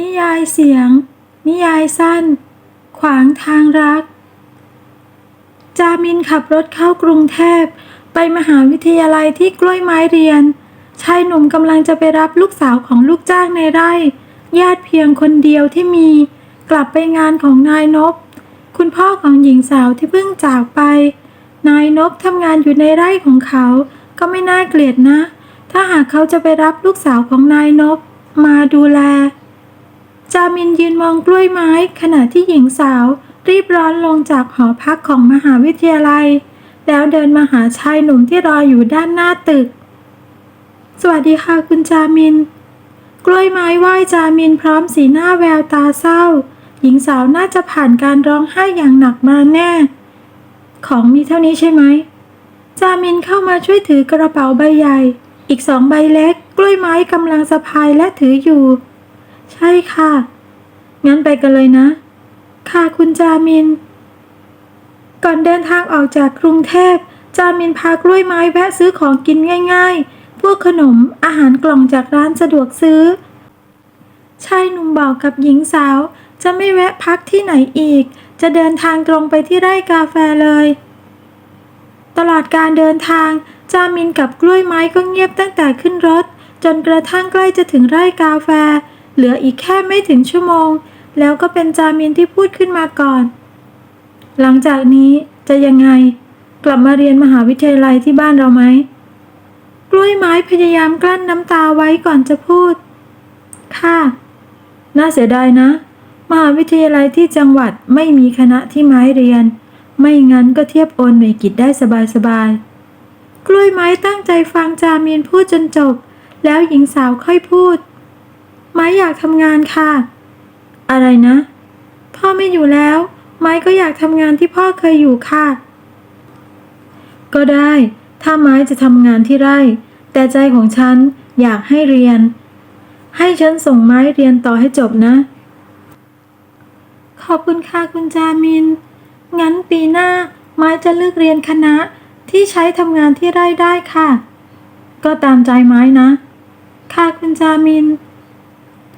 นิยายเสียง นิยายสั้น ขวางทางรัก จามินขับรถเข้ากรุงเทพ ไปมหาวิทยาลัยที่กล้วยไม้เรียน ชายหนุ่มกำลังจะไปรับลูกสาวของลูกจ้างในไร่ ญาติเพียงคนเดียวที่มี กลับไปงานของนายนบ คุณพ่อของหญิงสาวที่เพิ่งจากไป นายนบทำงานอยู่ในไร่ของเขา ก็ไม่น่าเกลียดนะ ถ้าหากเขาจะไปรับลูกสาวของนายนบ มาดูแล จามินยืนมองกล้วยไม้ ขณะที่หญิงสาว รีบร้อนลงจากหอพักของมหาวิทยาลัย แล้วเดินมาหาชายหนุ่มที่รออยู่ด้านหน้าตึก สวัสดีค่ะคุณจามิน กล้วยไม้ไหว้จามินพร้อมสีหน้าแววตาเศร้า หญิงสาวน่าจะผ่านการร้องไห้อย่างหนักมาแน่ ของมีเท่านี้ใช่ไหมจามินเข้ามาช่วยถือกระเป๋าใบใหญ่ อีกสองใบเล็ก กล้วยไม้กำลังสะพายและถืออยู่ ใช่ค่ะ งั้นไปกันเลยนะ ค่ะคุณจามิน ก่อนเดินทางออกจากกรุงเทพ จามินพากล้วยไม้แวะซื้อของกินง่ายๆ พวกขนมอาหารกล่องจากร้านสะดวกซื้อ ชายหนุ่มบอกกับหญิงสาว จะไม่แวะพักที่ไหนอีก จะเดินทางตรงไปที่ไร่กาแฟเลย ตลอดการเดินทาง จามินกับกล้วยไม้ก็เงียบตั้งแต่ขึ้นรถจนกระทั่งใกล้จะถึงไร่กาแฟ เหลืออีกแค่ไม่ถึงชั่วโมง แล้วก็เป็นจามินที่พูดขึ้นมาก่อน หลังจากนี้จะยังไง กลับมาเรียนมหาวิทยาลัยที่บ้านเราไหมกล้วยไม้พยายามกลั้นน้ำตาไว้ก่อนจะพูด ค่ะ น่าเสียดายนะ มหาวิทยาลัยที่จังหวัดไม่มีคณะที่ไม้เรียน ไม่งั้นก็เทียบโอนหน่วยกิจได้สบายๆ กล้วยไม้ตั้งใจฟังจามีนพูดจนจบ แล้วหญิงสาวค่อยพูด ไม้อยากทำงานค่ะ อะไรนะ พ่อไม่อยู่แล้ว ไม้ก็อยากทำงานที่พ่อเคยอยู่ค่ะ ก็ได้ ถ้าไม้จะทำงานที่ไร่ แต่ใจของฉันอยากให้เรียน ให้ฉันส่งไม้เรียนต่อให้จบนะ ขอบคุณค่ะคุณจามิน งั้นปีหน้าไม้จะเลือกเรียนคณะที่ใช้ทำงานที่ไร่ได้ค่ะ ก็ตามใจไม้นะ ค่ะคุณจามิน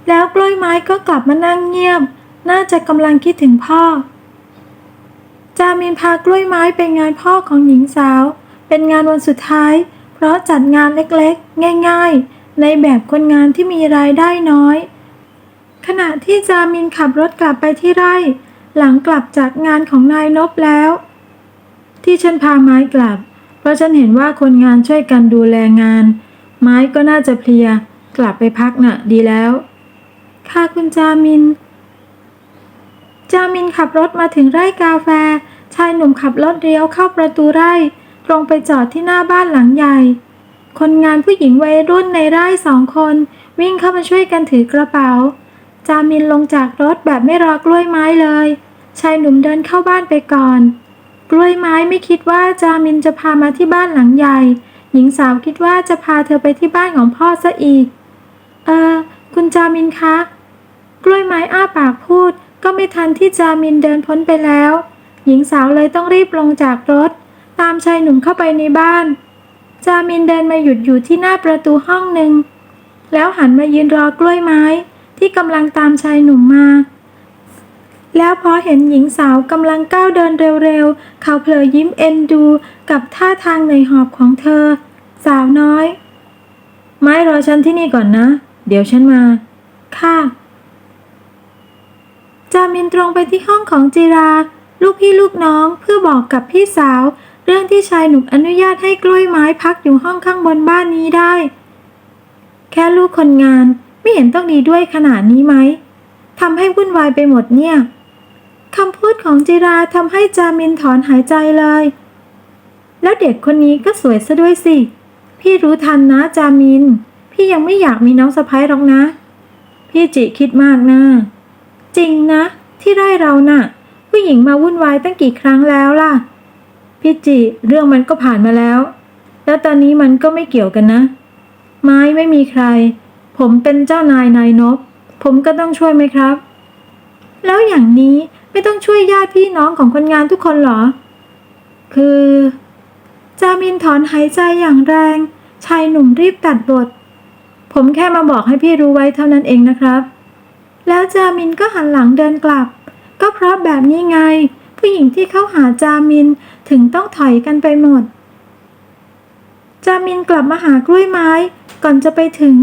แล้วกล้วยไม้ก็กลับมานั่งเงียบ น่าจะกำลังคิดถึงพ่อ จามินพากล้วยไม้ไปงานพ่อของหญิงสาว เป็นงานวันสุดท้าย เพราะจัดงานเล็กๆ ง่าย ๆ ในแบบคนงานที่มีรายได้น้อย ขณะที่จามินขับรถกลับไปที่ไร่ หลังกลับจากงานของนายนบแล้ว ที่ฉันพาไม้กลับ เพราะฉันเห็นว่าคนงานช่วยกันดูแลงาน ไม้ก็น่าจะเพลีย กลับไปพักน่ะดีแล้ว ค่ะคุณจามิน จามินขับรถมาถึงไร่กาแฟ ชายหนุ่มขับรถเลี้ยวเข้าประตูไร่ ตรงไปจอดที่หน้าบ้านหลังใหญ่ คนงานผู้หญิงวัยรุ่นในไร่สองคน วิ่งเข้ามาช่วยกันถือกระเป๋า จามินลงจากรถแบบไม่รอกล้วยไม้เลย ชายหนุ่มเดินเข้าบ้านไปก่อน กล้วยไม้ไม่คิดว่าจามินจะพามาที่บ้านหลังใหญ่ หญิงสาวคิดว่าจะพาเธอไปที่บ้านของพ่อซะอีก เออ คุณจามินคะ กล้วยไม้อ้าปากพูด ก็ไม่ทันที่จามินเดินพ้นไปแล้ว หญิงสาวเลยต้องรีบลงจากรถ ตามชายหนุ่มเข้าไปในบ้าน จามินเดินมาหยุดอยู่ที่หน้าประตูห้องหนึ่ง แล้วหันมายืนรอกล้วยไม้ ที่กำลังตามชายหนุ่มมา แล้วพอเห็นหญิงสาวกำลังก้าวเดินเร็วๆ เขาเผลอยิ้มเอ็นดูกับท่าทางเหนื่อยหอบของเธอ สาวน้อย ไม้รอฉันที่นี่ก่อนนะ เดี๋ยวฉันมา ค่ะ จามินตรงไปที่ห้องของจีรา ลูกพี่ลูกน้องเพื่อบอกกับพี่สาว เรื่องที่ชายหนุ่มอนุญาตให้กล้วยไม้พักอยู่ห้องข้างบนบ้านนี้ได้ แค่ลูกคนงานไม่เห็นต้องดีด้วยขนาดนี้ไหมทำให้วุ่นวายไปหมดเนี่ยคำพูดของจิราทำให้จามินถอนหายใจเลย แล้วเด็กคนนี้ก็สวยซะด้วยสิ พี่รู้ทันนะจามิน พี่ยังไม่อยากมีน้องสะพ้ายหรอกนะ พี่จิคิดมากนะ จริงนะ ที่ไร่เราน่ะ ผู้หญิงมาวุ่นวายตั้งกี่ครั้งแล้วล่ะ พี่จิเรื่องมันก็ผ่านมาแล้ว แล้วตอนนี้มันก็ไม่เกี่ยวกันนะ ไม้ไม่มีใคร ผมเป็นเจ้านายนายนบผมก็ต้องช่วยไหมครับ แล้วอย่างนี้ไม่ต้องช่วยญาติพี่น้องของคนงานทุกคนหรอ คือ จามินถอนหายใจอย่างแรง ชายหนุ่มรีบตัดบท ผมแค่มาบอกให้พี่รู้ไว้เท่านั้นเองนะครับ แล้วจามินก็หันหลังเดินกลับ ก็เพราะแบบนี้ไง ผู้หญิงที่เข้าหาจามินถึงต้องถอยกันไปหมด จามินกลับมาหากล้วยไม้ ก่อนจะไปถึง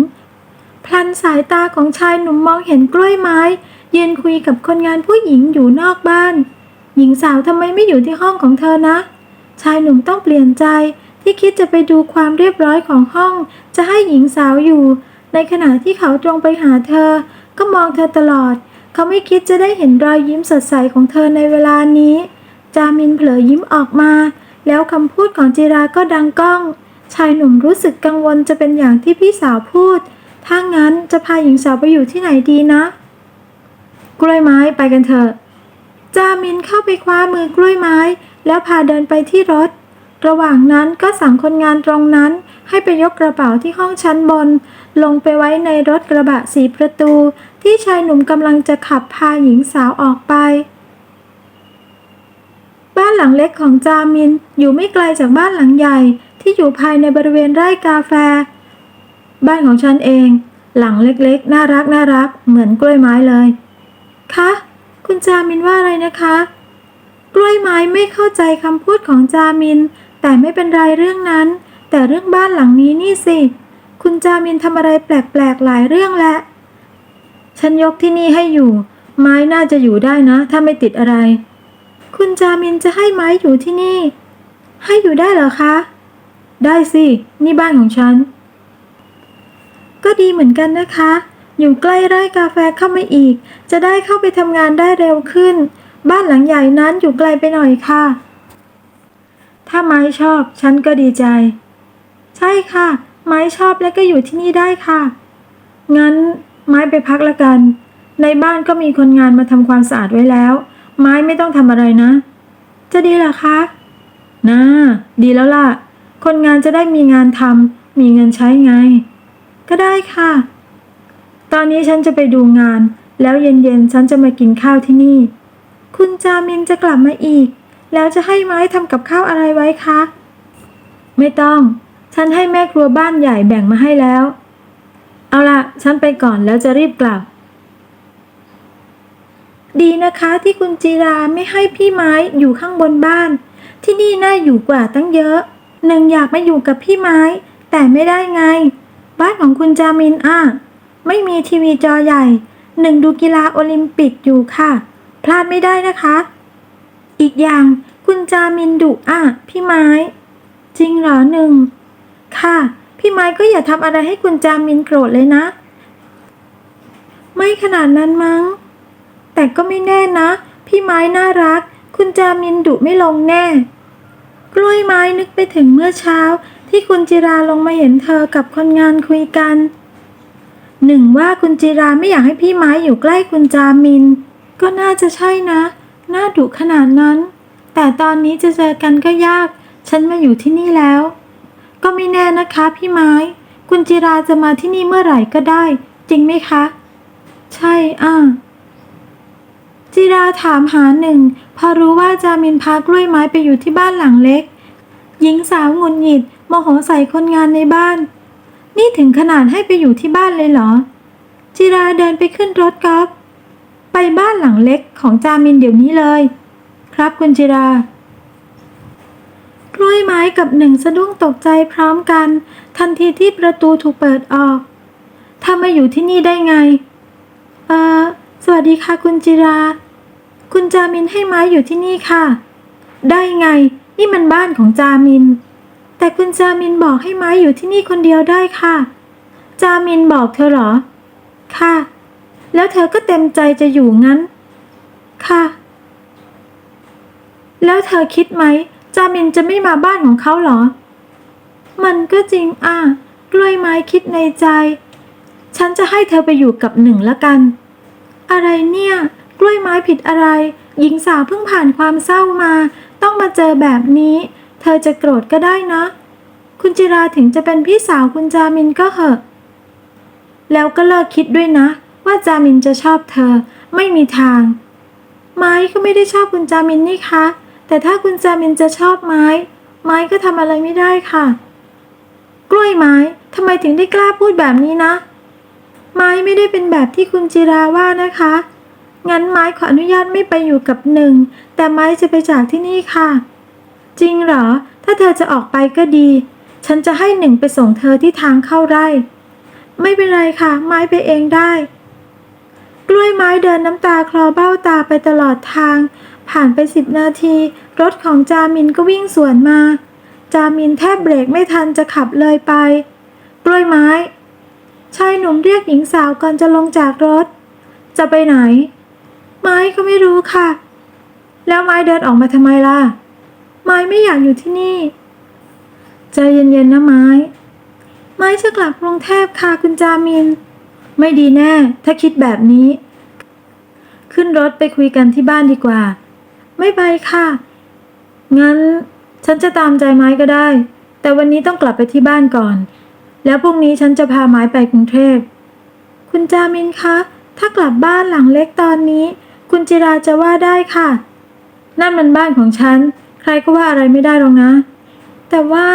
พลันสายตาของชายหนุ่มมองเห็นกล้วยไม้ยืนคุยกับคนงานผู้หญิงอยู่นอกบ้าน หญิงสาวทำไมไม่อยู่ที่ห้องของเธอนะ ชายหนุ่มต้องเปลี่ยนใจ ที่คิดจะไปดูความเรียบร้อยของห้อง จะให้หญิงสาวอยู่ ในขณะที่เขาตรงไปหาเธอ ก็มองเธอตลอด เขาไม่คิดจะได้เห็นรอยยิ้มสดใสของเธอในเวลานี้ จามินเผลอยิ้มออกมา แล้วคำพูดของจิราก็ดังก้อง ชายหนุ่มรู้สึกกังวลจะเป็นอย่างที่พี่สาวพูด ถ้างั้นจะพาหญิงสาวไปอยู่ที่ไหนดีนะกล้วยไม้ไปกันเถอะ จามินเข้าไปคว้ามือกล้วยไม้ แล้วพาเดินไปที่รถ ระหว่างนั้นก็สั่งคนงานตรงนั้น ให้ไปยกกระเป๋าที่ห้องชั้นบน ลงไปไว้ในรถกระบะสีประตู ที่ชายหนุ่มกำลังจะขับพาหญิงสาวออกไป บ้านหลังเล็กของจามินอยู่ไม่ไกลจากบ้านหลังใหญ่ ที่อยู่ภายในบริเวณไร่กาแฟ บ้านของฉันเอง หลังเล็กๆ น่ารักน่ารักเหมือนกล้วยไม้เลยคะคุณจามินว่าอะไรนะคะ กล้วยไม้ไม่เข้าใจคำพูดของจามิน แต่ไม่เป็นไรเรื่องนั้น แต่เรื่องบ้านหลังนี้นี่สิ คุณจามินทำอะไรแปลกๆหลายเรื่องแหละ ฉันยกที่นี่ให้อยู่ ไม้น่าจะอยู่ได้นะ ถ้าไม่ติดอะไร คุณจามินจะให้ไม้อยู่ที่นี่ ให้อยู่ได้เหรอคะ ได้สิ นี่บ้านของฉัน ก็ดีเหมือนกันนะคะ อยู่ใกล้ไร่กาแฟเข้ามาอีก จะได้เข้าไปทำงานได้เร็วขึ้น บ้านหลังใหญ่นั้นอยู่ไกลไปหน่อยค่ะ ถ้าไม้ชอบฉันก็ดีใจ ใช่ค่ะ ไม้ชอบและก็อยู่ที่นี่ได้ค่ะ งั้นไม้ไปพักละกัน ในบ้านก็มีคนงานมาทำความสะอาดไว้แล้ว ไม้ไม่ต้องทำอะไรนะ จะดีหรอคะน่าดีแล้วล่ะ คนงานจะได้มีงานทำมีเงินใช้ไง ก็ได้ค่ะ ตอนนี้ฉันจะไปดูงาน แล้วเย็นๆฉันจะมากินข้าวที่นี่ คุณจามินจะกลับมาอีก แล้วจะให้ไม้ทำกับข้าวอะไรไว้คะ ไม่ต้อง ฉันให้แม่ครัวบ้านใหญ่แบ่งมาให้แล้ว เอาละฉันไปก่อนแล้วจะรีบกลับ ดีนะคะที่คุณจีราไม่ให้พี่ไม้อยู่ข้างบนบ้าน ที่นี่น่าอยู่กว่าตั้งเยอะ หนึ่งอยากมาอยู่กับพี่ไม้ แต่ไม่ได้ไง บ้านของคุณจามินอะไม่มีทีวีจอใหญ่ หนึ่งดูกีฬาโอลิมปิกอยู่ค่ะ พลาดไม่ได้นะคะ อีกอย่างคุณจามินดุอะพี่ไม้ จริงเหรอหนึ่ง ค่ะ พี่ไม้ก็อย่าทำอะไรให้คุณจามินโกรธเลยนะ ไม่ขนาดนั้นมั้ง แต่ก็ไม่แน่นะ พี่ไม้น่ารัก คุณจามินดุไม่ลงแน่ กล้วยไม้นึกไปถึงเมื่อเช้า ที่คุณจิราลงมาเห็นเธอกับคนงานคุยกันหนึ่งว่าคุณจิราไม่อยากให้พี่ไม้อยู่ใกล้คุณจามิน ก็น่าจะใช่นะ น่าดุขนาดนั้น แต่ตอนนี้จะเจอกันก็ยาก ฉันมาอยู่ที่นี่แล้ว ก็ไม่แน่นะคะพี่ไม้ คุณจิราจะมาที่นี่เมื่อไหร่ก็ได้ จริงไหมคะ ใช่อ่าจิราถามหาหนึ่ง พอรู้ว่าจามินพากล้วยไม้ไปอยู่ที่บ้านหลังเล็ก หญิงสาวงุนหงิดโมโหใส่คนงานในบ้าน นี่ถึงขนาดให้ไปอยู่ที่บ้านเลยเหรอ จิราเดินไปขึ้นรถกอล์ฟ บ้านหลังเล็กของจามินเดี๋ยวนี้เลย ครับคุณจิรากล้วยไม้กับหนึ่งสะดุ้งตกใจพร้อมกัน ทันทีที่ประตูถูกเปิดออกถ้ามาอยู่ที่นี่ได้ไง เอ่อ สวัสดีค่ะคุณจิรา คุณจามินให้ไม้อยู่ที่นี่ค่ะ ได้ไง นี่มันบ้านของจามิน แต่คุณจามินบอกให้ไม้อยู่ที่นี่คนเดียวได้ค่ะ จามินบอกเธอเหรอ ค่ะ แล้วเธอก็เต็มใจจะอยู่งั้น ค่ะ แล้วเธอคิดไหม จามินจะไม่มาบ้านของเขาเหรอ มันก็จริงอะ กล้วยไม้คิดในใจ ฉันจะให้เธอไปอยู่กับหนึ่งละกัน อะไรเนี่ย กล้วยไม้ผิดอะไร หญิงสาวเพิ่งผ่านความเศร้ามา ต้องมาเจอแบบนี้ เธอจะโกรธก็ได้นะ คุณจิราถึงจะเป็นพี่สาวคุณจามินก็เหอะ แล้วก็เลิกคิดด้วยนะ ว่าจามินจะชอบเธอ ไม่มีทาง ไม้ก็ไม่ได้ชอบคุณจามินนี่คะ แต่ถ้าคุณจามินจะชอบไม้ ไม้ก็ทำอะไรไม่ได้ค่ะ กล้วยไม้ทำไมถึงได้กล้าพูดแบบนี้นะ ไม้ไม่ได้เป็นแบบที่คุณจิราว่านะคะ งั้นไม้ขออนุญาตไม่ไปอยู่กับหนึ่ง แต่ไม้จะไปจากที่นี่ค่ะ จริงเหรอ ถ้าเธอจะออกไปก็ดี ฉันจะให้หนึ่งไปส่งเธอที่ทางเข้าไร่ ไม่เป็นไรค่ะ ไม้ไปเองได้ กล้วยไม้เดินน้ำตาคลอเบ้าตาไปตลอดทาง ผ่านไปสิบนาที รถของจามินก็วิ่งสวนมา จามินแทบเบรกไม่ทันจะขับเลยไป กล้วยไม้ ชายหนุ่มเรียกหญิงสาวก่อนจะลงจากรถ จะไปไหน ไม้ก็ไม่รู้ค่ะ แล้วไม้เดินออกมาทำไมล่ะ ไม้ไม่อยากอยู่ที่นี่ ใจเย็นๆนะไม้ ไม้จะกลับกรุงเทพค่ะคุณจามิน ไม่ดีแน่ ถ้าคิดแบบนี้ ขึ้นรถไปคุยกันที่บ้านดีกว่า ไม่ไปค่ะ งั้นฉันจะตามใจไม้ก็ได้ แต่วันนี้ต้องกลับไปที่บ้านก่อน แล้วพรุ่งนี้ฉันจะพาไม้ไปกรุงเทพ คุณจามินคะ ถ้ากลับบ้านหลังเล็กตอนนี้ คุณจิราจะว่าได้ค่ะ นั่นมันบ้านของฉัน ใครก็ว่าอะไรไม่ได้หรอกนะ แต่ว่า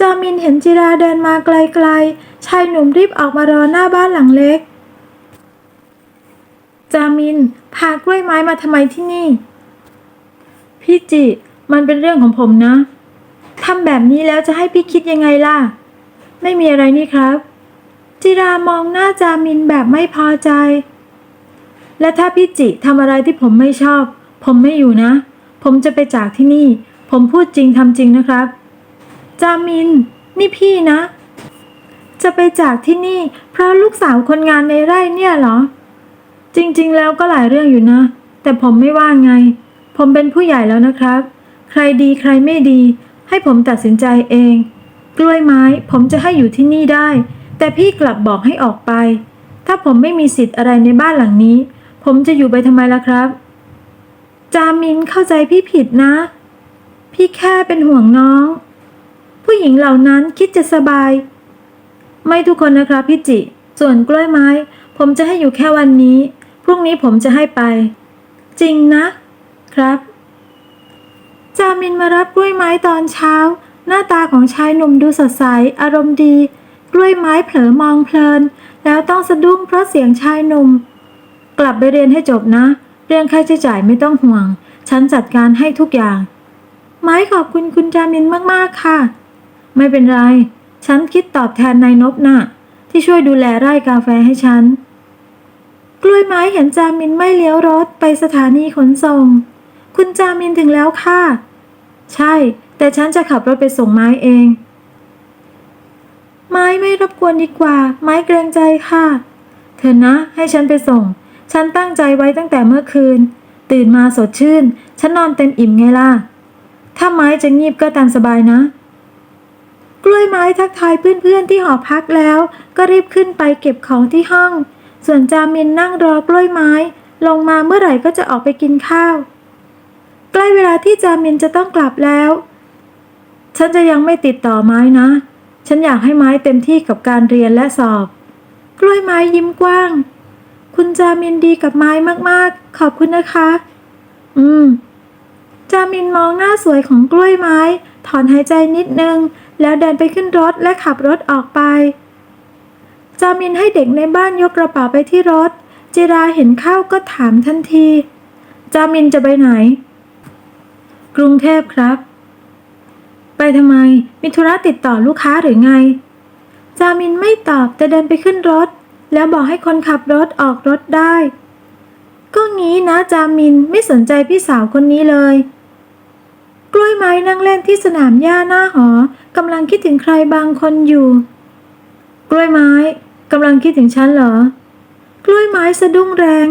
จามินเห็นจิราเดินมาไกลๆ ชายหนุ่มรีบออกมารอหน้าบ้านหลังเล็ก จามิน พากล้วยไม้มาทำไมที่นี่ พี่จิ มันเป็นเรื่องของผมนะทำแบบนี้แล้วจะให้พี่คิดยังไงล่ะ ไม่มีอะไรนี่ครับ จิรามองหน้าจามินแบบไม่พอใจ และถ้าพี่จิทำอะไรที่ผมไม่ชอบ ผมไม่อยู่นะ ผมจะไปจากที่นี่ ผมพูดจริงทำจริงนะครับ จามิน นี่พี่นะ จะไปจากที่นี่ เพราะลูกสาวคนงานในไร่เนี่ยเหรอ จริงๆ แล้วก็หลายเรื่องอยู่นะ แต่ผมไม่ว่าไง ผมเป็นผู้ใหญ่แล้วนะครับ ใครดีใครไม่ดี ให้ผมตัดสินใจเอง กล้วยไม้ผมจะให้อยู่ที่นี่ได้ แต่พี่กลับบอกให้ออกไป ถ้าผมไม่มีสิทธิ์อะไรในบ้านหลังนี้ ผมจะอยู่ไปทำไมล่ะครับ จามินเข้าใจพี่ผิดนะ พี่แค่เป็นห่วงน้อง ผู้หญิงเหล่านั้นคิดจะสบาย ไม่ทุกคนนะครับพี่จิ ส่วนกล้วยไม้ ผมจะให้อยู่แค่วันนี้ พรุ่งนี้ผมจะให้ไป จริงนะ ครับ จามินมารับกล้วยไม้ตอนเช้า หน้าตาของชายหนุ่มดูสดใส อารมณ์ดี กล้วยไม้เผลอมองเพลิน แล้วต้องสะดุ้งเพราะเสียงชายหนุ่ม กลับไปเรียนให้จบนะ เรื่องค่าใช้จ่ายไม่ต้องห่วง ฉันจัดการให้ทุกอย่าง ไม้ขอบคุณคุณจามินมากๆค่ะ ไม่เป็นไร ฉันคิดตอบแทนนายนบน่ะ ที่ช่วยดูแลไร่กาแฟให้ฉัน กล้วยไม้เห็นจามินไม่เลี้ยวรถไปสถานีขนส่ง คุณจามินถึงแล้วค่ะ ใช่ แต่ฉันจะขับรถไปส่งไม้เอง ไม้ไม่รบกวนดีกว่า ไม้เกรงใจค่ะ เธอนะ ให้ฉันไปส่ง ฉันตั้งใจไว้ตั้งแต่เมื่อคืน ตื่นมาสดชื่น ฉันนอนเต็มอิ่มไงล่ะ ถ้าไม้จะงีบก็ตามสบายนะ กล้วยไม้ทักทายเพื่อนๆที่หอพักแล้ว ก็รีบขึ้นไปเก็บของที่ห้อง ส่วนจามินนั่งรอกล้วยไม้ ลงมาเมื่อไหร่ก็จะออกไปกินข้าว ใกล้เวลาที่จามินจะต้องกลับแล้ว ฉันจะยังไม่ติดต่อไม้นะ ฉันอยากให้ไม้เต็มที่กับการเรียนและสอบ กล้วยไม้ยิ้มกว้าง คุณจามินดีกับไม้มากๆ ขอบคุณนะคะ อืมจามินมองหน้าสวยของกล้วยไม้ ถอนหายใจนิดนึง แล้วเดินไปขึ้นรถและขับรถออกไป จามินให้เด็กในบ้านยกกระเป๋าไปที่รถ จิราเห็นเข้าก็ถามทันที จามินจะไปไหน กรุงเทพครับ ไปทำไม มีธุระติดต่อลูกค้าหรือไง จามินไม่ตอบแต่เดินไปขึ้นรถ แล้วบอกให้คนขับรถออกรถได้ ก็งี้นะจามินไม่สนใจพี่สาวคนนี้เลย กล้วยไม้นั่งเล่นที่สนามหญ้าหน้าหอกำลังคิดถึงใครบางคนอยู่ กล้วยไม้กำลังคิดถึงฉันเหรอ กล้วยไม้สะดุ้งแรง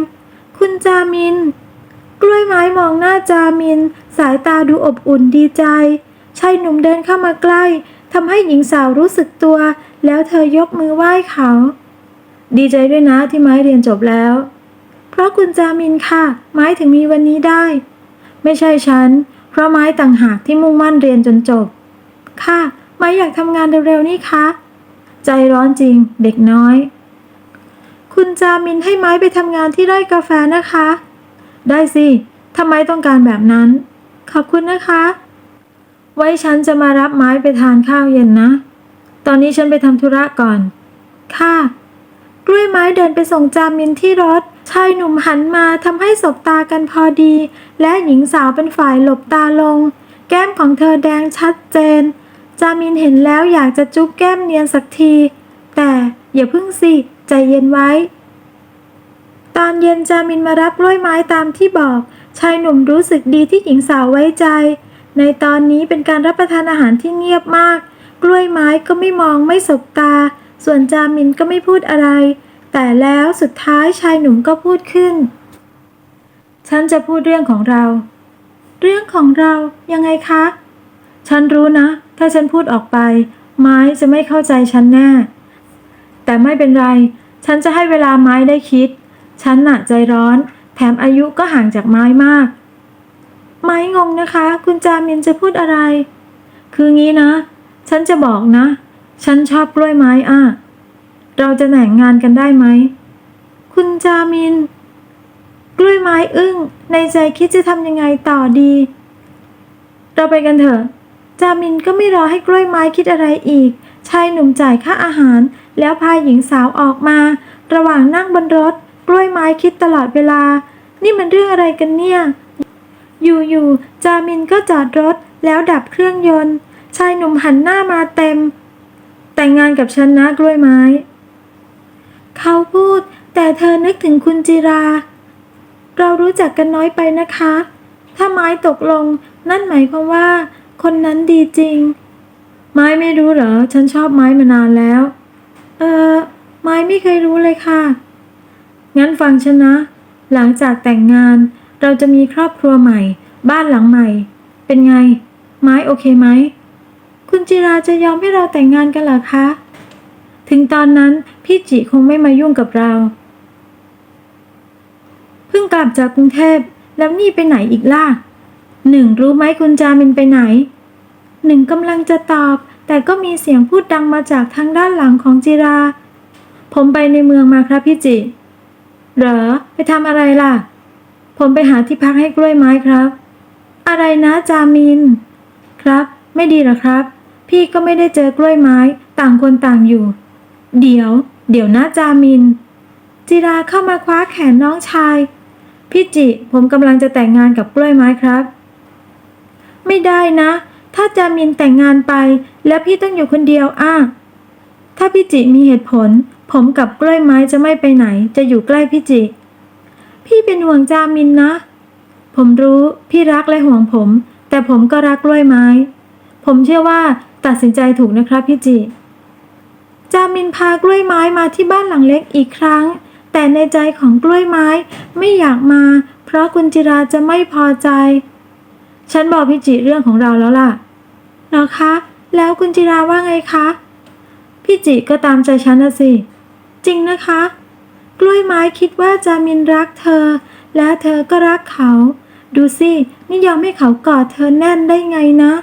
คุณจามิน กล้วยไม้มองหน้าจามิน สายตาดูอบอุ่นดีใจชายหนุ่มเดินเข้ามาใกล้ทำให้หญิงสาวรู้สึกตัว แล้วเธอยกมือไหว้เขา ดีใจด้วยนะที่ไม้เรียนจบแล้ว เพราะคุณจามินค่ะ ไม้ถึงมีวันนี้ได้ ไม่ใช่ฉัน เพราะไม้ต่างหากที่มุ่งมั่นเรียนจนจบ ค่ะ ไม้อยากทำงานเร็วๆนี่คะ ใจร้อนจริง เด็กน้อย คุณจามินให้ไม้ไปทำงานที่ไร่กาแฟนะคะ ได้สิทำไมต้องการแบบนั้น ขอบคุณนะคะ ไว้ฉันจะมารับไม้ไปทานข้าวเย็นนะ ตอนนี้ฉันไปทำธุระก่อน ค่ะ กล้วยไม้เดินไปส่งจามินที่รถ ชายหนุ่มหันมาทำให้สบตากันพอดี และหญิงสาวเป็นฝ่ายหลบตาลง แก้มของเธอแดงชัดเจน จามินเห็นแล้วอยากจะจุ๊บแก้มเนียนสักที แต่อย่าพึ่งสิ ใจเย็นไว้ ตอนเย็นจามินมารับกล้วยไม้ตามที่บอก ชายหนุ่มรู้สึกดีที่หญิงสาวไว้ใจ ในตอนนี้เป็นการรับประทานอาหารที่เงียบมาก กล้วยไม้ก็ไม่มองไม่สบตา ส่วนจามินก็ไม่พูดอะไร แต่แล้วสุดท้ายชายหนุ่มก็พูดขึ้น ฉันจะพูดเรื่องของเรา เรื่องของเรายังไงคะ ฉันรู้นะ ถ้าฉันพูดออกไป ไม้จะไม่เข้าใจฉันแน่ แต่ไม่เป็นไร ฉันจะให้เวลาไม้ได้คิด ฉันหนะใจร้อน แถมอายุก็ห่างจากไม้มาก ไม้งงนะคะ คุณจามินจะพูดอะไร คืองี้นะ ฉันจะบอกนะ ฉันชอบกล้วยไม้อะ เราจะแต่งงานกันได้ไหม คุณจามิน กล้วยไม้อึ้ง ในใจคิดจะทำยังไงต่อดี เราไปกันเถอะ จามินก็ไม่รอให้กล้วยไม้คิดอะไรอีก ชายหนุ่มจ่ายค่าอาหาร แล้วพาหญิงสาวออกมา ระหว่างนั่งบนรถ กล้วยไม้คิดตลอดเวลา นี่มันเรื่องอะไรกันเนี่ย อยู่ๆ จามินก็จอดรถแล้วดับเครื่องยนต์ ชายหนุ่มหันหน้ามาเต็ม แต่งงานกับฉันนะกล้วยไม้ เขาพูด แต่เธอนึกถึงคุณจิรา เรารู้จักกันน้อยไปนะคะ ถ้าไม้ตกลง นั่นหมายความว่า คนนั้นดีจริง ไม้ไม่รู้เหรอ ฉันชอบไม้มานานแล้ว เออไม้ไม่เคยรู้เลยค่ะ งั้นฟังฉันนะ หลังจากแต่งงาน เราจะมีครอบครัวใหม่ บ้านหลังใหม่ เป็นไง ไม้โอเคไหม คุณจิราจะยอมให้เราแต่งงานกันเหรอคะ ถึงตอนนั้น พี่จิคงไม่มายุ่งกับเรา เพิ่งกลับจากกรุงเทพแล้วนี่ไปไหนอีกล่ะหนึ่งรู้ไหมคุณจามินไปไหน หนึ่งกำลังจะตอบ แต่ก็มีเสียงพูดดังมาจากทางด้านหลังของจิรา ผมไปในเมืองมาครับพี่จิ เหรอ ไปทำอะไรล่ะ ผมไปหาที่พักให้กล้วยไม้ครับ อะไรนะจามิน ครับ ไม่ดีหรอครับ พี่ก็ไม่ได้เจอกล้วยไม้ ต่างคนต่างอยู่ เดี๋ยว เดี๋ยวนะจามิน จิราเข้ามาคว้าแขนน้องชาย พี่จิ ผมกำลังจะแต่งงานกับกล้วยไม้ครับ ไม่ได้นะ ถ้าจามินแต่งงานไป แล้วพี่ต้องอยู่คนเดียวอะถ้าพี่จิมีเหตุผล ผมกับกล้วยไม้จะไม่ไปไหน จะอยู่ใกล้พี่จิ พี่เป็นห่วงจามินนะ ผมรู้พี่รักและห่วงผม แต่ผมก็รักกล้วยไม้ ผมเชื่อว่าตัดสินใจถูกนะครับพี่จิ จามินพากล้วยไม้มาที่บ้านหลังเล็กอีกครั้ง แต่ในใจของกล้วยไม้ไม่อยากมา เพราะคุณจิราจะไม่พอใจ ฉันบอกพี่จิเรื่องของเราแล้วล่ะเหรอคะ แล้วคุณจิราว่าไงคะ พี่จิก็ตามใจฉันนะสิ จริงนะคะ กล้วยไม้คิดว่าจามินรักเธอ และเธอก็รักเขา ดูสินี่ยอมให้เขากอดเธอแน่นได้ไงนะ